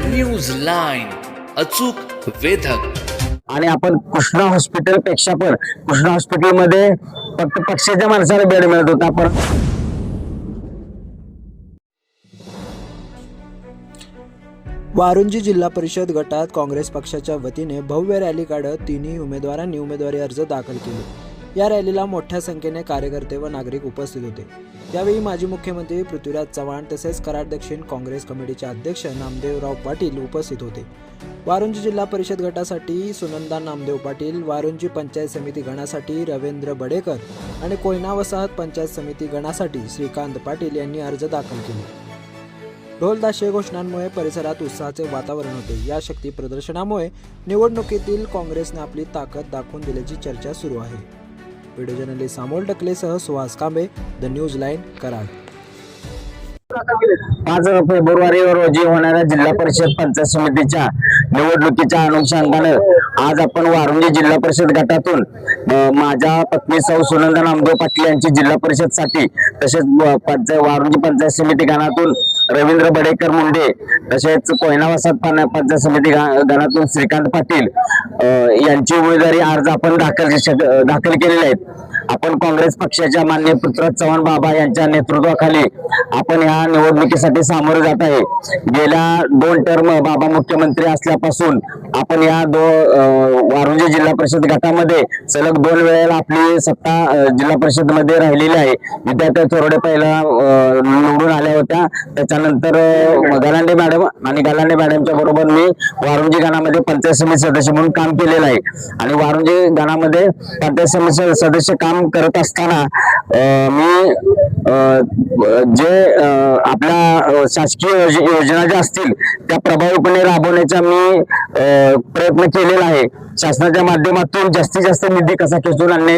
News line अचूक वेधक. आणि आपण कृष्णा हॉस्पिटलपेक्षा पण कृष्णा हॉस्पिटलमध्ये फक्त पक्षाच्या माणसाला बेड मिळत होता पण वारुंजी जिल्हा परिषद गटात काँग्रेस पक्षाच्या वतीने भव्य रॅली काढत तिन्ही उमेदवारांनी उमेदवारी अर्ज दाखल केले. या रॅलीला मोठ्या संख्येने कार्यकर्ते व नागरिक उपस्थित होते. त्यावेळी माजी मुख्यमंत्री पृथ्वीराज चव्हाण तसेच कराड दक्षिण काँग्रेस कमिटीचे अध्यक्ष नामदेवराव पाटील उपस्थित होते. वारुंजी जिल्हा परिषद गटासाठी सुनंदा नामदेव पाटील वारुंजी पंचायत समिती गणासाठी रवींद्र बडेकर आणि कोयना वसाहत पंचायत समिती गणासाठी श्रीकांत पाटील यांनी अर्ज दाखल केले. ढोलदाशे घोषणांमुळे परिसरात उत्साहाचे वातावरण होते. या शक्ती प्रदर्शनामुळे निवडणुकीतील काँग्रेसने आपली ताकद दाखवून दिल्याची चर्चा सुरू आहे. Video journalist Amol टकलेसह Suhas Kambe the news line Karad. पाच फेब्रुवारी रोजी होणाऱ्या जिल्हा परिषद पंचायत समितीच्या निवडणुकीच्या अनुषंगानं आज आपण वारुंगी जिल्हा परिषद गटातून माझ्या पत्नी सौ सुनंदा नामदेव पाटील यांची जिल्हा परिषदसाठी तसेच पंचायत वारुंजी पंचायत समिती गणातून रवींद्र बडेकर मुंडे तसेच कोयना वसाहत पंचायत समिती गणातून श्रीकांत पाटील यांची उमेदवारी अर्ज आपण दाखल दाखल केलेले आहेत. आपण काँग्रेस पक्षाच्या मान्य पृथ्वीराज चव्हाण बाबा यांच्या नेतृत्वाखाली आपण ह्या निवडणुकीसाठी सामोरे जात आहे. गेल्या दोन टर्म बाबा मुख्यमंत्री असल्यापासून आपण या दो अं, वारुंजी जिल्हा परिषद गटामध्ये सलग दोन वेळेला आपली सत्ता जिल्हा परिषदमध्ये राहिलेली आहे. विद्यार्थी थोरडे पहिला निवडून आल्या होत्या. त्याच्यानंतर अं, गलांडे मॅडम आणि गलांडे मॅडमच्या बरोबर मी वारुंजी गणामध्ये पंचायत समिती सदस्य म्हणून काम केलेलं आहे. आणि वारुंजी गणामध्ये पंचायत समिती सदस्य काम करत असताना मी जे आपल्या शासकीय योज- योजना ज्या असतील त्या प्रभावीपणे राबवण्याचा मी प्रयत्न केलेला आहे. शासनाच्या माध्यमातून जास्तीत जास्त निधी कसा खेचून आणणे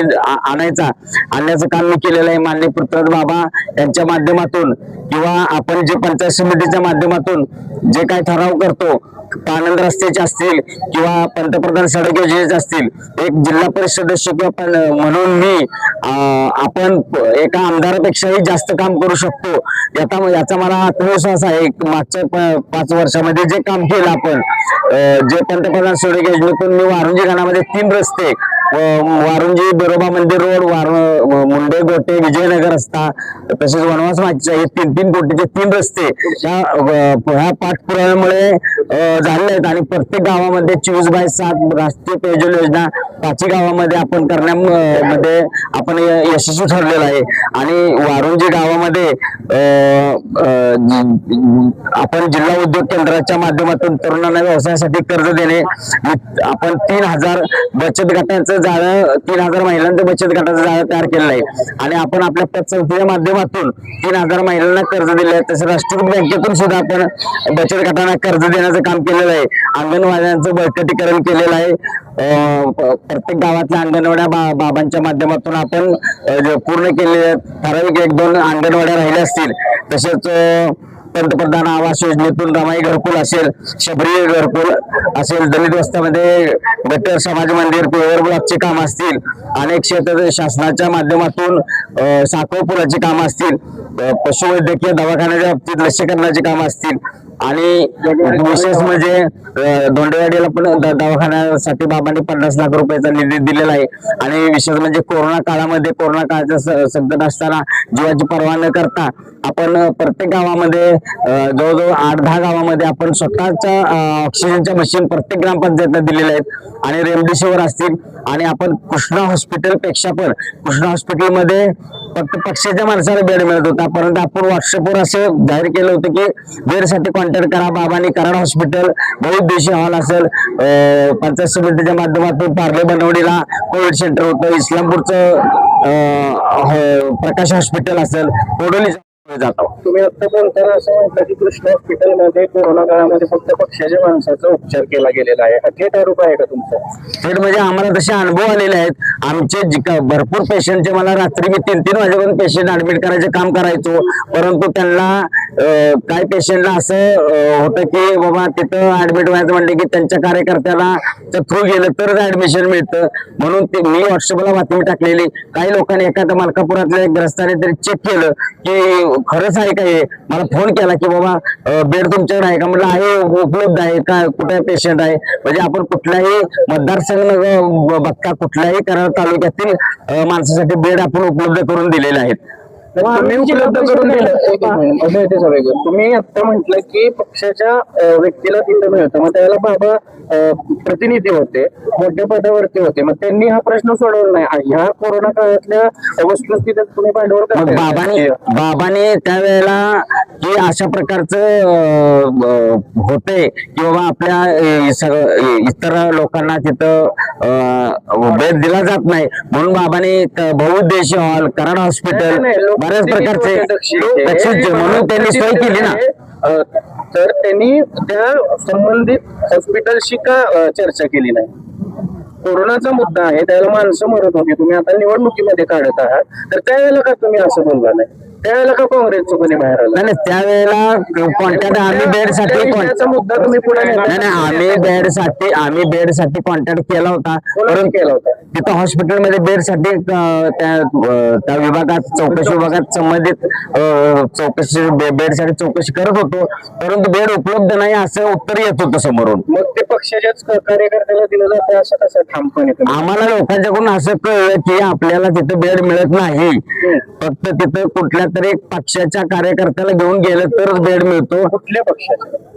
आणायचा आणण्याचं काम मी केलेलं आहे. मान्य पृथ्वीराज बाबा यांच्या माध्यमातून किंवा आपण जे पंचायत समितीच्या माध्यमातून जे काय ठराव करतो आनंद रस्त्याचे असतील किंवा पंतप्रधान सडक योजनेचे असतील एक जिल्हा परिषद सदस्य किंवा पण- म्हणून मी आपण एका आमदारापेक्षाही जास्त काम करू शकतो. याचा याचा मला आत्मविश्वास आहे मागच्या पाच वर्षामध्ये जे काम केलं आपण जे पंतप्रधान सडक योजनेतून मी वारुंजी गाणामध्ये तीन रस्ते वारुंजी बिरोबा मंदिर रोड वार मुंडे गोटे विजयनगर रस्ता तसेच वनवास मागच्या हे तीन तीन कोटीचे तीन रस्ते ह्या ह्या पाठपुराव्यामुळे झाले आहेत. आणि प्रत्येक गावामध्ये चोवीस बाय सात राष्ट्रीय पेयजल योजना पाचही गावामध्ये आपण करण्यामध्ये आपण यशस्वी ठरलेलो आहे. आणि वारुंजी गावामध्ये आपण जिल्हा उद्योग केंद्राच्या माध्यमातून तरुणांना व्यवसायासाठी कर्ज देणे आपण तीन हजार बचत गटांचं जाळं तीन हजार महिलांचं बचत गटाचं जाळं तयार केलेलं आहे. आणि आपण आपल्या पतसंस्थेच्या माध्यमातून तीन हजार महिलांना कर्ज दिले आहे. तसं राष्ट्रीय बँकेतून सुद्धा आपण बचत गटांना कर्ज देण्याचं काम केलेलं आहे. अंगणवाड्यांचं बळकटीकरण केलेलं आहे. प्रत्येक गावातल्या अंगणवाड्या बा- बाबांच्या माध्यमातून आपण पूर्ण केलेले ठराविक एक दोन अंगणवाड्या राहिल्या असतील. तसेच पंतप्रधान आवास योजनेतून रमाई घरकुल असेल शबरी घरकुल असेल दलित वस्त्यामध्ये गटर समाज मंदिर पेवर ब्लॉकचे काम असतील अनेक क्षेत्र शासनाच्या माध्यमातून अं, साखर कामं असतील पशुवैद्यकीय दवाखान्याच्या बाबतीत लसीकरणाची कामं असतील आणि विशेष म्हणजे अं, धोंडेवाडीला पण दवाखान्यासाठी बाबांनी पन्नास लाख रुपयाचा निधी दिलेला आहे. आणि विशेष म्हणजे कोरोना काळामध्ये कोरोना काळाच्या संकट असताना जीवाची पर्वा न करता आपण प्रत्येक गावामध्ये जवळजवळ आठ दहा गावामध्ये आपण स्वतःच्या ऑक्सिजनच्या मशीन प्रत्येक ग्रामपंचायतला दिलेल्या आहेत. आणि रेमडेसिवीर असतील. आणि आपण कृष्णा हॉस्पिटलपेक्षा पण कृष्णा हॉस्पिटलमध्ये फक्त पक्षाच्या माणसाला बेड मिळत होता. परंतु आपण व्हॉट्सअपवर असं जाहीर केलं होतं की बेडसाठी कॉन्टॅक्ट करा बाबांनी कराड हॉस्पिटल बहुउद्देशीय हॉल असेल पंचायत समितीच्या माध्यमातून पार्ले बनवडीला कोविड सेंटर होतं. इस्लामपूरचं प्रकाश हॉस्पिटल असेल कोडोली जातो. तुम्ही आतापर्यंत असं म्हटलं की कृष्ण हॉस्पिटलमध्ये कोरोना काळामध्ये फक्त पक्षाच्या माणसाचा उपचार केला गेलेला आहे. हा थेट आरोप आहे का तुमचा? थेट म्हणजे आम्हाला तसे अनुभव आलेले आहेत. आमचे भरपूर पेशंटचे मला रात्री मी तीन तीन वाजेपर्यंत पेशंट ऍडमिट करायचे काम करायचो. परंतु त्यांना काय पेशंटला असं होतं की बाबा तिथं ऍडमिट व्हायचं म्हणले की त्यांच्या कार्यकर्त्याला थ्रू गेलं तरच ऍडमिशन मिळतं. म्हणून ते मी व्हॉट्सअपला बातमी टाकलेली. काही लोकांनी एखाद्या मलकापुरातल्या ग्रस्ताने तरी चेक केलं की खरंच आहे का हे? मला फोन केला की बाबा बेड तुमच्याकडे आहे का? म्हटलं आहे उपलब्ध आहे का? कुठे पेशंट आहे? म्हणजे आपण कुठल्याही मतदारसंघ बघता कुठल्याही करा तालुक्यातील माणसासाठी बेड आपण उपलब्ध करून दिलेले आहेत. तुम्ही उपलब्ध करून दिलं. सगळं. तुम्ही आता म्हटलं की पक्षाच्या व्यक्तीला तिथं मिळतं. मग त्याला बाबा प्रतिनिधी होते मोठ्या पदावरती होते. मग त्यांनी हा प्रश्न सोडवला नाही. ह्या कोरोना काळातल्या वस्तुस्थितीत तुम्ही भांडवल. बाबाने बाबाने त्यावेळेला की अशा प्रकारचं होते की बाबा आपल्या इतर लोकांना तिथं बेड दिला जात नाही. म्हणून बाबाने बहुउद्देशीय हॉल कराड हॉस्पिटल बऱ्याच प्रकारचे दक्षिणेचे? म्हणून त्यांनी सोय केली ना. तर त्यांनी त्या संबंधित हॉस्पिटलशी का चर्चा केली नाही? कोरोनाचा मुद्दा आहे त्याला माणसं मरत होती. तुम्ही आता निवडणुकीमध्ये काढत आहात. तर त्यावेळेला का तुम्ही असं बोलला नाही? त्यावेळेला का काँग्रेसचं कोणी बाहेर आलं? नाही नाही, त्यावेळेला कॉन्टॅक्ट आम्ही बेडसाठी विषयाचा मुद्दा तुम्ही पुढे. नाही नाही आम्ही बेडसाठी आम्ही बेडसाठी कॉन्टॅक्ट केला होता. कोणाला केला होता? तिथं हॉस्पिटलमध्ये बेडसाठी अं, त्या अं, त्या विभागात चौकशी विभागात संबंधित अं, चौकशी बेडसाठी चौकशी करत होतो. परंतु बेड उपलब्ध नाही असं उत्तर येत होतं समोरून. मग ते पक्षाच्याच कार्यकर्त्याला दिलं जातं असं कसं ठामपणे तुम्ही? आम्हाला लोकांच्याकडून असं कळलं की आपल्याला तिथं बेड मिळत नाही. फक्त तिथं कुठल्या तरी एक पक्षाच्या कार्यकर्त्याला घेऊन गेलं तरच बेड मिळतो. कुठल्या पक्षाचा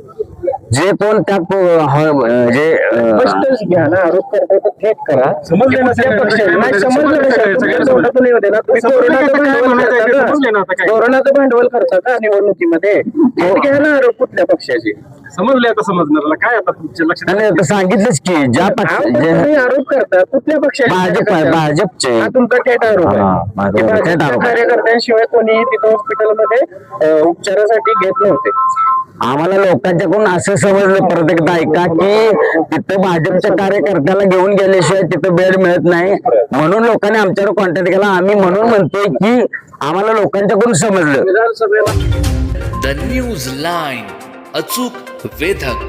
जे कोण त्या को- ह- जे अं, स्पष्टच घ्या ना आरोप करताय तर थेट करा समजलं ना कुठल्या सगळं. पक्षाचे? नाही समजलं समजलं कशाला? सगळं. तुमच्या तोंडातून येऊ दे ना. तुम्ही समजलं कोरोनाचं भांडवल म्हणायचं करता ते का? समजलं ना आता काय. कोरोनाचं भांडवल करता का निवडणुकीमध्ये थेट घ्या ना आरोप कुठल्या पक्षाचे समजले आता समजणार काय आता तुमच्या लक्षात आणि आता सांगितलंच की ज्या पक्ष आरोप जे तुम्ही आरोप करता कुठल्या पक्षाचे भाजप आहे, भाजपचे. हा तुमचा थेट आरोप हा, आहे माझा की थेट भाजपच्या आरोप आहे. कार्यकर्त्यांशिवाय कोणीही तिथं हॉस्पिटलमध्ये अं, उपचारासाठी घेत नव्हते आम्हाला लोकांच्याकडून असं समजलं परत एकदा ऐका की तिथं भाजपच्या कार्यकर्त्याला घेऊन गेल्याशिवाय तिथं बेड मिळत नाही. म्हणून लोकांनी आमच्यावर कॉन्टॅक्ट केला. आम्ही म्हणून म्हणतोय की आम्हाला लोकांच्याकडून समजलं. विधानसभेला द न्यूज लाईन अचूक वेधक.